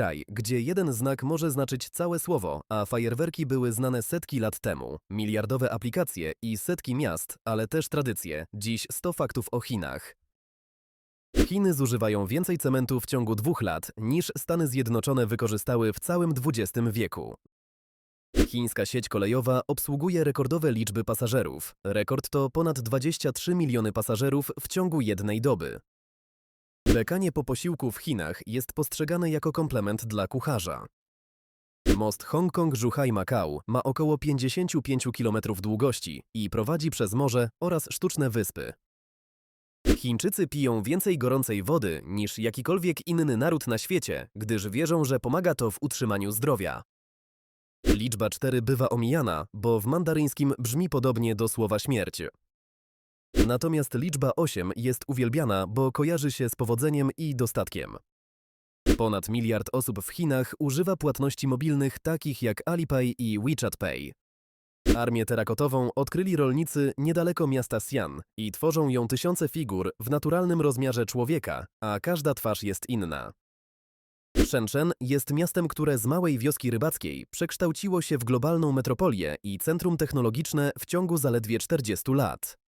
kraj, gdzie jeden znak może znaczyć całe słowo, a fajerwerki były znane setki lat temu. Miliardowe aplikacje i setki miast, ale też tradycje. Dziś 100 faktów o Chinach. Chiny zużywają więcej cementu w ciągu dwóch lat niż Stany Zjednoczone wykorzystały w całym XX wieku. Chińska sieć kolejowa obsługuje rekordowe liczby pasażerów. Rekord to ponad 23 miliony pasażerów w ciągu jednej doby. Bekanie po posiłku w Chinach jest postrzegane jako komplement dla kucharza. Most Hongkong-Zhuhai-Macau ma około 55 km długości i prowadzi przez morze oraz sztuczne wyspy. Chińczycy piją więcej gorącej wody niż jakikolwiek inny naród na świecie, gdyż wierzą, że pomaga to w utrzymaniu zdrowia. Liczba 4 bywa omijana, bo w mandaryńskim brzmi podobnie do słowa śmierć. Natomiast liczba 8 jest uwielbiana, bo kojarzy się z powodzeniem i dostatkiem. Ponad miliard osób w Chinach używa płatności mobilnych takich jak Alipay i WeChat Pay. Armię terakotową odkryli rolnicy niedaleko miasta Xi'an i tworzą ją tysiące figur w naturalnym rozmiarze człowieka, a każda twarz jest inna. Shenzhen jest miastem, które z małej wioski rybackiej przekształciło się w globalną metropolię i centrum technologiczne w ciągu zaledwie 40 lat.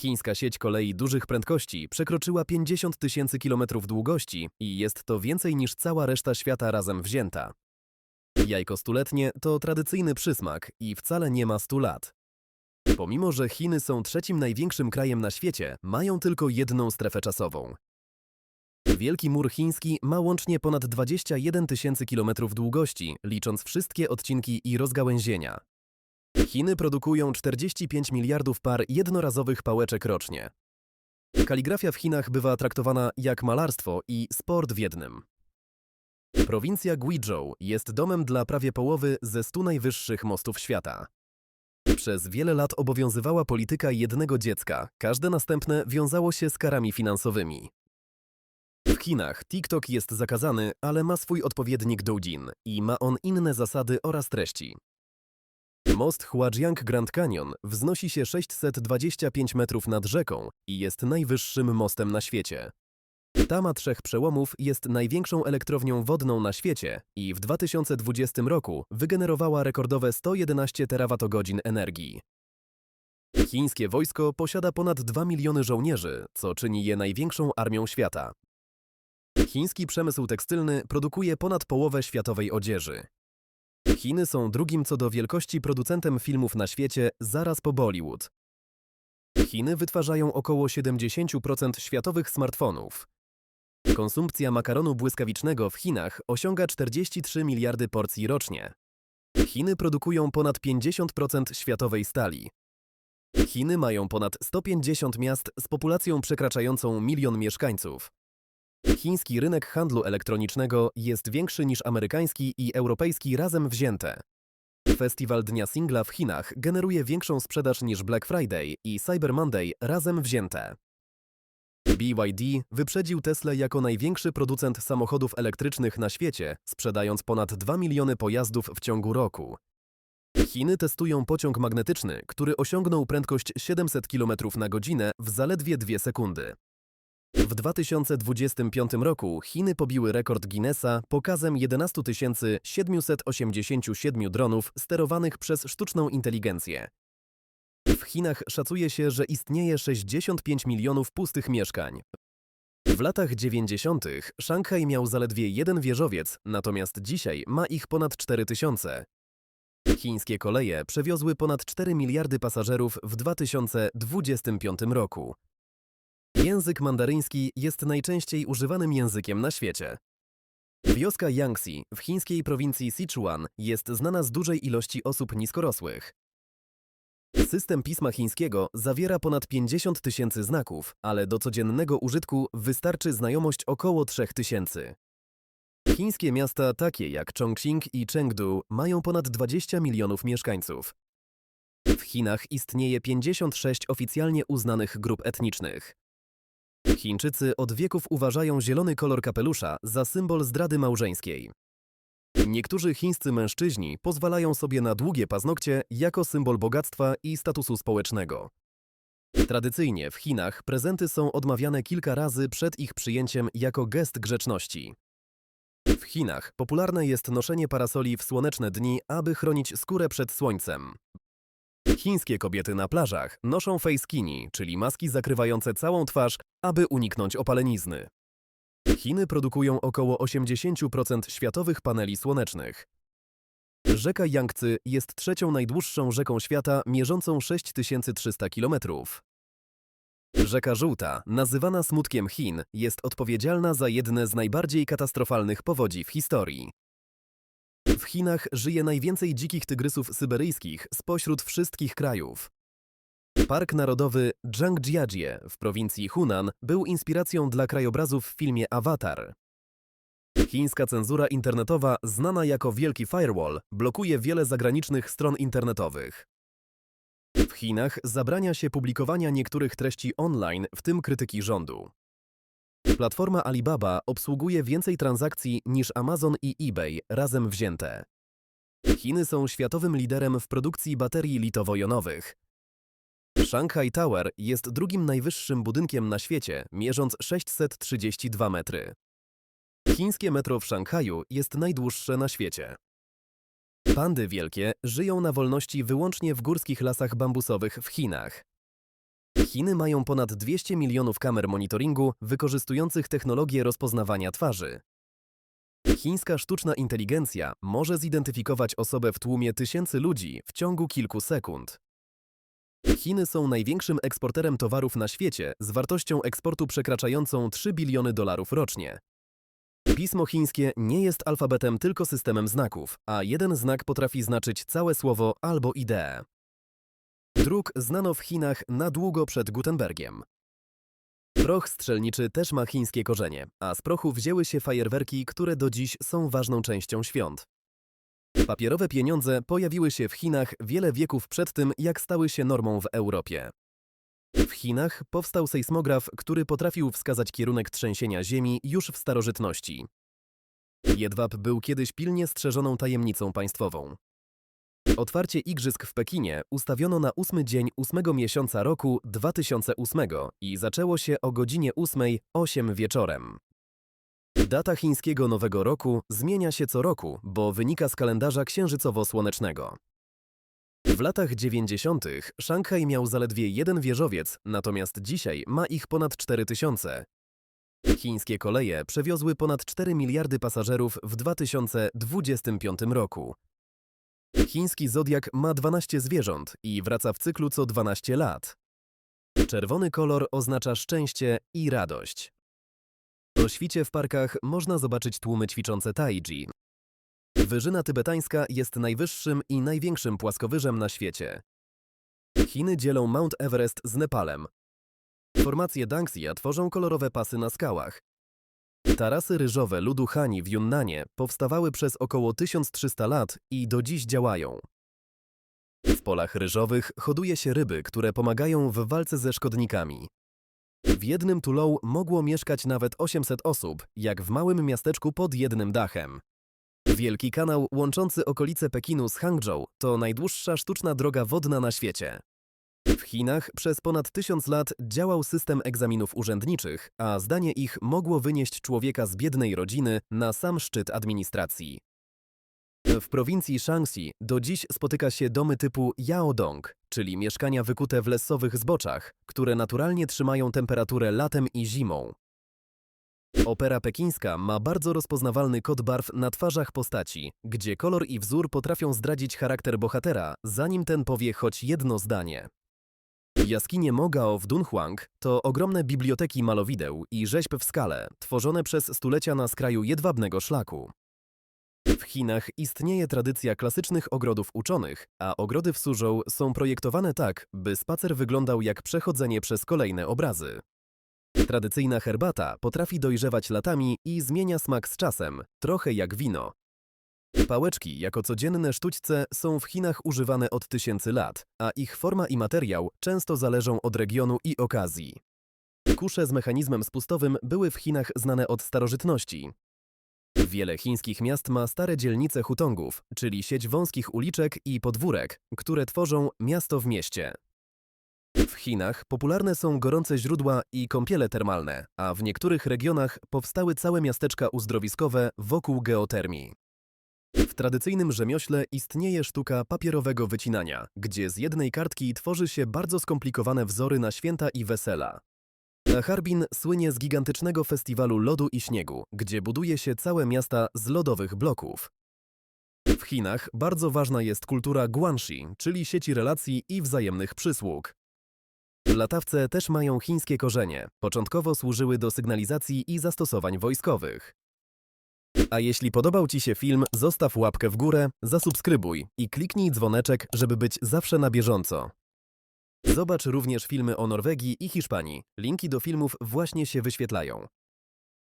Chińska sieć kolei dużych prędkości przekroczyła 50 tysięcy kilometrów długości i jest to więcej niż cała reszta świata razem wzięta. Jajko stuletnie to tradycyjny przysmak i wcale nie ma 100 lat. Pomimo, że Chiny są trzecim największym krajem na świecie, mają tylko jedną strefę czasową. Wielki Mur Chiński ma łącznie ponad 21 tysięcy kilometrów długości, licząc wszystkie odcinki i rozgałęzienia. Chiny produkują 45 miliardów par jednorazowych pałeczek rocznie. Kaligrafia w Chinach bywa traktowana jak malarstwo i sport w jednym. Prowincja Guizhou jest domem dla prawie połowy ze 100 najwyższych mostów świata. Przez wiele lat obowiązywała polityka jednego dziecka, każde następne wiązało się z karami finansowymi. W Chinach TikTok jest zakazany, ale ma swój odpowiednik Douyin i ma on inne zasady oraz treści. Most Huajiang Grand Canyon wznosi się 625 metrów nad rzeką i jest najwyższym mostem na świecie. Tama Trzech Przełomów jest największą elektrownią wodną na świecie i w 2020 roku wygenerowała rekordowe 111 terawatogodzin energii. Chińskie wojsko posiada ponad 2 miliony żołnierzy, co czyni je największą armią świata. Chiński przemysł tekstylny produkuje ponad połowę światowej odzieży. Chiny są drugim co do wielkości producentem filmów na świecie zaraz po Bollywood. Chiny wytwarzają około 70% światowych smartfonów. Konsumpcja makaronu błyskawicznego w Chinach osiąga 43 miliardy porcji rocznie. Chiny produkują ponad 50% światowej stali. Chiny mają ponad 150 miast z populacją przekraczającą milion mieszkańców. Chiński rynek handlu elektronicznego jest większy niż amerykański i europejski razem wzięte. Festiwal Dnia Singla w Chinach generuje większą sprzedaż niż Black Friday i Cyber Monday razem wzięte. BYD wyprzedził Tesla jako największy producent samochodów elektrycznych na świecie, sprzedając ponad 2 miliony pojazdów w ciągu roku. Chiny testują pociąg magnetyczny, który osiągnął prędkość 700 km na godzinę w zaledwie 2 sekundy. W 2025 roku Chiny pobiły rekord Guinnessa pokazem 11 787 dronów sterowanych przez sztuczną inteligencję. W Chinach szacuje się, że istnieje 65 milionów pustych mieszkań. W latach 90. Szanghaj miał zaledwie jeden wieżowiec, natomiast dzisiaj ma ich ponad 4000. Chińskie koleje przewiozły ponad 4 miliardy pasażerów w 2025 roku. Język mandaryński jest najczęściej używanym językiem na świecie. Wioska Yangtze w chińskiej prowincji Sichuan jest znana z dużej ilości osób niskorosłych. System pisma chińskiego zawiera ponad 50 tysięcy znaków, ale do codziennego użytku wystarczy znajomość około 3 tysięcy. Chińskie miasta takie jak Chongqing i Chengdu mają ponad 20 milionów mieszkańców. W Chinach istnieje 56 oficjalnie uznanych grup etnicznych. Chińczycy od wieków uważają zielony kolor kapelusza za symbol zdrady małżeńskiej. Niektórzy chińscy mężczyźni pozwalają sobie na długie paznokcie jako symbol bogactwa i statusu społecznego. Tradycyjnie w Chinach prezenty są odmawiane kilka razy przed ich przyjęciem jako gest grzeczności. W Chinach popularne jest noszenie parasoli w słoneczne dni, aby chronić skórę przed słońcem. Chińskie kobiety na plażach noszą facekini, czyli maski zakrywające całą twarz, aby uniknąć opalenizny. Chiny produkują około 80% światowych paneli słonecznych. Rzeka Yangtze jest trzecią najdłuższą rzeką świata, mierzącą 6300 km. Rzeka Żółta, nazywana smutkiem Chin, jest odpowiedzialna za jedne z najbardziej katastrofalnych powodzi w historii. W Chinach żyje najwięcej dzikich tygrysów syberyjskich spośród wszystkich krajów. Park Narodowy Zhangjiajie w prowincji Hunan był inspiracją dla krajobrazów w filmie Avatar. Chińska cenzura internetowa, znana jako Wielki Firewall, blokuje wiele zagranicznych stron internetowych. W Chinach zabrania się publikowania niektórych treści online, w tym krytyki rządu. Platforma Alibaba obsługuje więcej transakcji niż Amazon i eBay razem wzięte. Chiny są światowym liderem w produkcji baterii litowo-jonowych. Shanghai Tower jest drugim najwyższym budynkiem na świecie, mierząc 632 metry. Chińskie metro w Szanghaju jest najdłuższe na świecie. Pandy wielkie żyją na wolności wyłącznie w górskich lasach bambusowych w Chinach. Chiny mają ponad 200 milionów kamer monitoringu wykorzystujących technologię rozpoznawania twarzy. Chińska sztuczna inteligencja może zidentyfikować osobę w tłumie tysięcy ludzi w ciągu kilku sekund. Chiny są największym eksporterem towarów na świecie z wartością eksportu przekraczającą 3 biliony dolarów rocznie. Pismo chińskie nie jest alfabetem, tylko systemem znaków, a jeden znak potrafi znaczyć całe słowo albo ideę. Druk znano w Chinach na długo przed Gutenbergiem. Proch strzelniczy też ma chińskie korzenie, a z prochu wzięły się fajerwerki, które do dziś są ważną częścią świąt. Papierowe pieniądze pojawiły się w Chinach wiele wieków przed tym, jak stały się normą w Europie. W Chinach powstał sejsmograf, który potrafił wskazać kierunek trzęsienia ziemi już w starożytności. Jedwab był kiedyś pilnie strzeżoną tajemnicą państwową. Otwarcie igrzysk w Pekinie ustawiono na ósmy dzień ósmego miesiąca roku 2008 i zaczęło się o godzinie 8.08 wieczorem. Data chińskiego Nowego Roku zmienia się co roku, bo wynika z kalendarza księżycowo-słonecznego. W latach 90. Szanghaj miał zaledwie jeden wieżowiec, natomiast dzisiaj ma ich ponad 4000. Chińskie koleje przewiozły ponad 4 miliardy pasażerów w 2025 roku. Chiński zodiak ma 12 zwierząt i wraca w cyklu co 12 lat. Czerwony kolor oznacza szczęście i radość. O świcie w parkach można zobaczyć tłumy ćwiczące taiji. Wyżyna tybetańska jest najwyższym i największym płaskowyżem na świecie. Chiny dzielą Mount Everest z Nepalem. Formacje Dangxia tworzą kolorowe pasy na skałach. Tarasy ryżowe ludu Hani w Yunnanie powstawały przez około 1300 lat i do dziś działają. W polach ryżowych hoduje się ryby, które pomagają w walce ze szkodnikami. W jednym Tulou mogło mieszkać nawet 800 osób, jak w małym miasteczku pod jednym dachem. Wielki kanał łączący okolice Pekinu z Hangzhou to najdłuższa sztuczna droga wodna na świecie. W Chinach przez ponad tysiąc lat działał system egzaminów urzędniczych, a zdanie ich mogło wynieść człowieka z biednej rodziny na sam szczyt administracji. W prowincji Shaanxi do dziś spotyka się domy typu Yaodong, czyli mieszkania wykute w lesowych zboczach, które naturalnie trzymają temperaturę latem i zimą. Opera pekińska ma bardzo rozpoznawalny kod barw na twarzach postaci, gdzie kolor i wzór potrafią zdradzić charakter bohatera, zanim ten powie choć jedno zdanie. Jaskinie Mogao w Dunhuang to ogromne biblioteki malowideł i rzeźb w skale, tworzone przez stulecia na skraju jedwabnego szlaku. W Chinach istnieje tradycja klasycznych ogrodów uczonych, a ogrody w Suzhou są projektowane tak, by spacer wyglądał jak przechodzenie przez kolejne obrazy. Tradycyjna herbata potrafi dojrzewać latami i zmienia smak z czasem, trochę jak wino. Pałeczki jako codzienne sztućce są w Chinach używane od tysięcy lat, a ich forma i materiał często zależą od regionu i okazji. Kusze z mechanizmem spustowym były w Chinach znane od starożytności. Wiele chińskich miast ma stare dzielnice hutongów, czyli sieć wąskich uliczek i podwórek, które tworzą miasto w mieście. W Chinach popularne są gorące źródła i kąpiele termalne, a w niektórych regionach powstały całe miasteczka uzdrowiskowe wokół geotermii. W tradycyjnym rzemiośle istnieje sztuka papierowego wycinania, gdzie z jednej kartki tworzy się bardzo skomplikowane wzory na święta i wesela. Harbin słynie z gigantycznego festiwalu lodu i śniegu, gdzie buduje się całe miasta z lodowych bloków. W Chinach bardzo ważna jest kultura guanxi, czyli sieci relacji i wzajemnych przysług. Latawce też mają chińskie korzenie. Początkowo służyły do sygnalizacji i zastosowań wojskowych. A jeśli podobał Ci się film, zostaw łapkę w górę, zasubskrybuj i kliknij dzwoneczek, żeby być zawsze na bieżąco. Zobacz również filmy o Norwegii i Hiszpanii. Linki do filmów właśnie się wyświetlają.